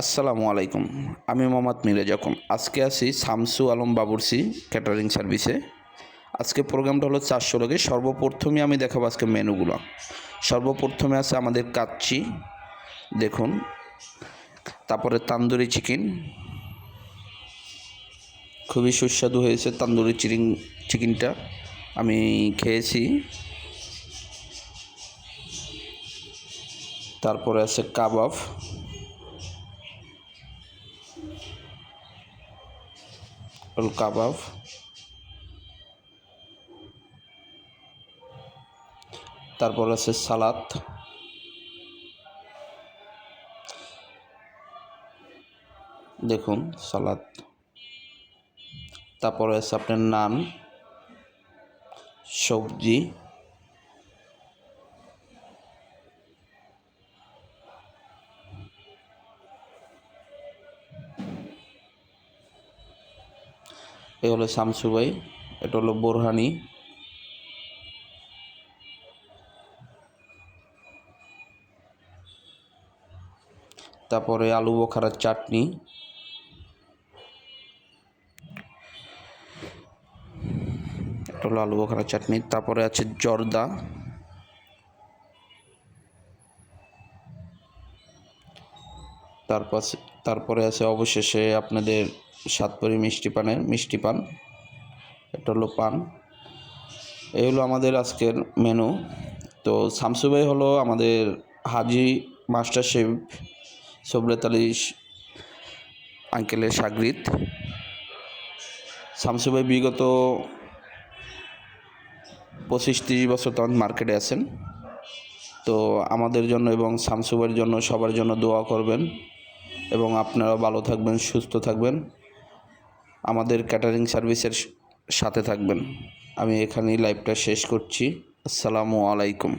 আসসালামু আলাইকুম। আমি মোহাম্মদ মিরাজ যখন আজকে আছি শামসু আলম বাবুরসি ক্যাটারিং সার্ভিসে আজকে প্রোগ্রামটা হলো চারশো লোকে সর্বপ্রথমে আমি দেখাবো আজকে মেনুগুলো। সর্বপ্রথমে আছে আমাদের কাচ্চি, দেখুন। তারপরে তান্দুরি চিকেন খুবই সুস্বাদু হয়েছে তান্দুরি চিকেন চিকেনটা আমি খেয়েছি। তারপরে আছে কাবাব। রোল কাবাব তারপর আছে সালাদ দেখুন সালাদ তারপরে আছে আপনার নান সবজি এ হলো শামসু ভাই, এটা হলো বোরহানি। তারপরে আলু বোখারার চাটনি। এটা হলো আলু বোখারার চাটনি। তারপরে আছে জর্দা। তারপর তারপরে আছে অবশেষে আপনাদের সাতপুরি মিষ্টি পানের মিষ্টি পান এটা হলো পান। এই হলো আমাদের আজকের মেনু তো শামসুভাই হলো আমাদের হাজি, মাস্টার শেফ, সবরত আলী আঙ্কেলের সাগরিত শামসুভাই বিগত পঁচিশ তিরিশ বছর তখন মার্কেটে আছেন। তো আমাদের জন্য এবং শামসুভাইয়ের জন্য সবার জন্য দোয়া করবেন এবং আপনারা ভালো থাকবেন, সুস্থ থাকবেন। আমাদের ক্যাটারিং সার্ভিসের সাথে থাকবেন। আমি এখানেই লাইভটা শেষ করছি। আসসালামু আলাইকুম।